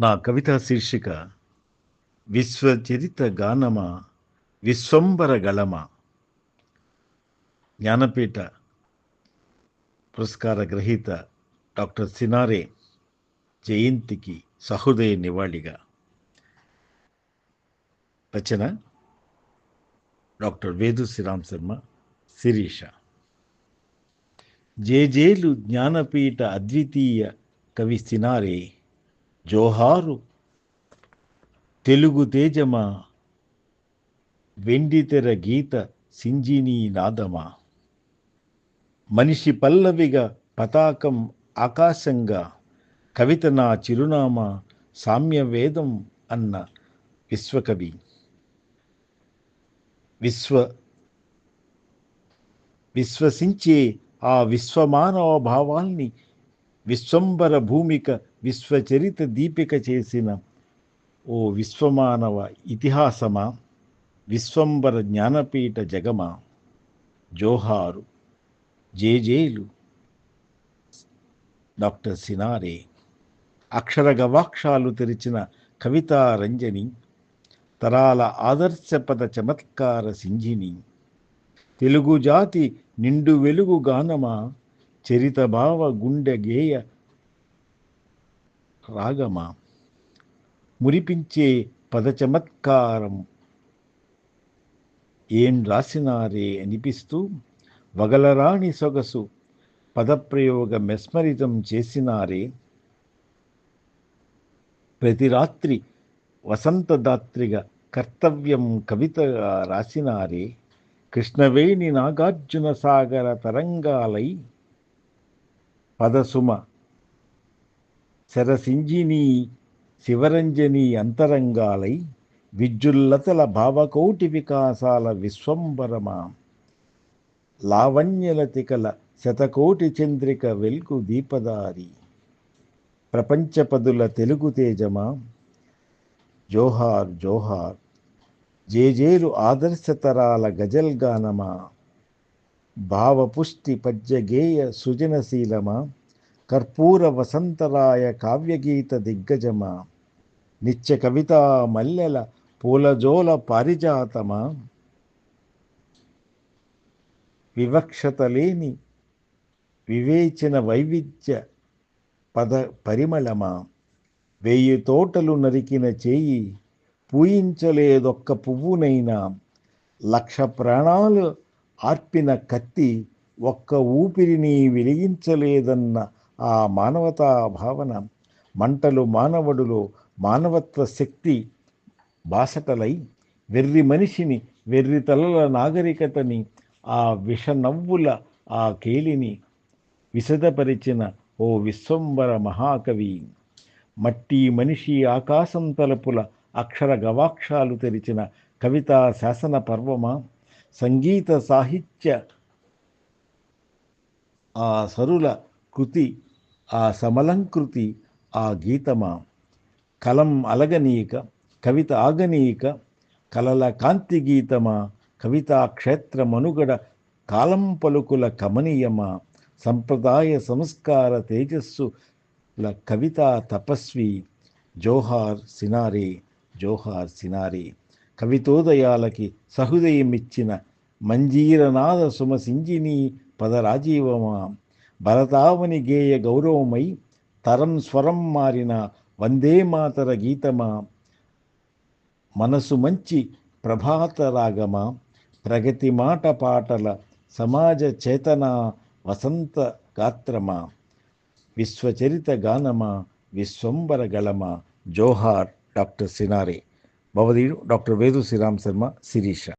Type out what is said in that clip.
నా కవితా శీర్షిక విశ్వచరిత గానమా విశ్వంబర గళమ? జ్ఞానపీఠ పురస్కార గ్రహీత డాక్టర్ సినారే జయంతికి సహృదయ నివాళిగా. రచన డాక్టర్ వేదు శ్రీరామ్ శర్మ శిరీష. జేజేలు జ్ఞానపీఠ అద్వితీయ కవి సినారే జోహారు తెలుగు తేజమా వెండితెర గీత సింజినీ నాదమా. మనిషి పల్లవిగా పతాకం ఆకాశంగా కవిత నా చిరునామా సామ్యవేదం అన్న విశ్వకవి. విశ్వ విశ్వసించే ఆ విశ్వమానవ భావాల్ని విశ్వంబర భూమిక విశ్వచరిత దీపిక చేసిన ఓ విశ్వమానవ ఇతిహాసమా? విశ్వంబర జ్ఞానపీఠ జగమా? జోహారు జేజేలు డాక్టర్ సినారే. అక్షర గవాక్షాలు తెరిచిన కవితా రంజని తరాల ఆదర్శపద చమత్కార సింజిని. తెలుగు జాతి నిండు వెలుగు గానమా? చరిత భావ గుండె గేయ రాగమా? మురిపించే పద చమత్కారం ఏం రాసినారే అనిపిస్తూ వగలరాణి సొగసు. పదప్రయోగ మెస్మరితం చేసినారే. ప్రతి రాత్రి వసంతదాత్రిగా కర్తవ్యం కవితగా రాసినారే. కృష్ణవేణి నాగార్జున సాగర తరంగాలై. పదసుమ శరసింజిని శివరంజని అంతరంగాలై విద్యుల్లతల భావకోటి వికాసాల విశ్వంబరమా. లావణ్యలతికల శతకోటి చంద్రిక వెల్కు దీపదారి. ప్రపంచపదుల తెలుగు తేజమా. జోహార్ జోహార్. జేజేలు ఆదర్శతరాల గజల్గానమా. భావపుష్టి పద్యగేయ సృజనశీలమా. కర్పూర వసంతరాయ కావ్యగీత దిగ్గజమా. నిత్య కవితా మల్లెల పూలజోల పారిజాతమా. వివక్షత లేని వివేచన వైవిధ్య పద పరిమళమా. వెయ్యి తోటలు నరికిన చేయి పూయించలేదొక్క పువ్వునైనా. లక్ష ప్రాణాలు ఆర్పిన కత్తి ఒక్క ఊపిరిని వెలిగించలేదన్న ఆ మానవతా భావన మంటలు మానవుడులో మానవత్వ శక్తి బాసటలై వెర్రి మనిషిని వెర్రి తలల నాగరికతని ఆ విషనవ్వుల ఆ కేలిని విశదపరిచిన ఓ విశ్వంబర మహాకవి. మట్టి మనిషి ఆకాశం తలుపుల అక్షర గవాక్షాలు తెరిచిన కవితా శాసన పర్వమా సంగీత సాహిత్య ఆ సరుల కృతి ఆ సమలంకృతి ఆ గీతమా? కలం అలగనీక కవిత ఆగనీక కలల కాంతి గీతమా? కవితా క్షేత్ర మనుగడ కాలం పలుకుల కమనీయమా? సంప్రదాయ సంస్కార తేజస్సుల కవితా తపస్వి జోహార్ సినారే జోహార్ సినారే. కవితోదయాలకి సహృదయమిచ్చిన మంజీరనాద సుమసింజిని పదరాజీవమా? భరతావని గేయ గౌరవమై తరం స్వరం మారిన వందే మాతర గీతమా? మనసు మంచి ప్రభాత రాగమా? ప్రగతి మాట పాటల సమాజ చేతన? వసంత గాత్రమా? విశ్వచరిత గానమా? విశ్వంబర గళమా? జోహార్ డాక్టర్ సినారే. భవదీయుడు డాక్టర్ వేదు శ్రీరామ్ శర్మ శిరీష.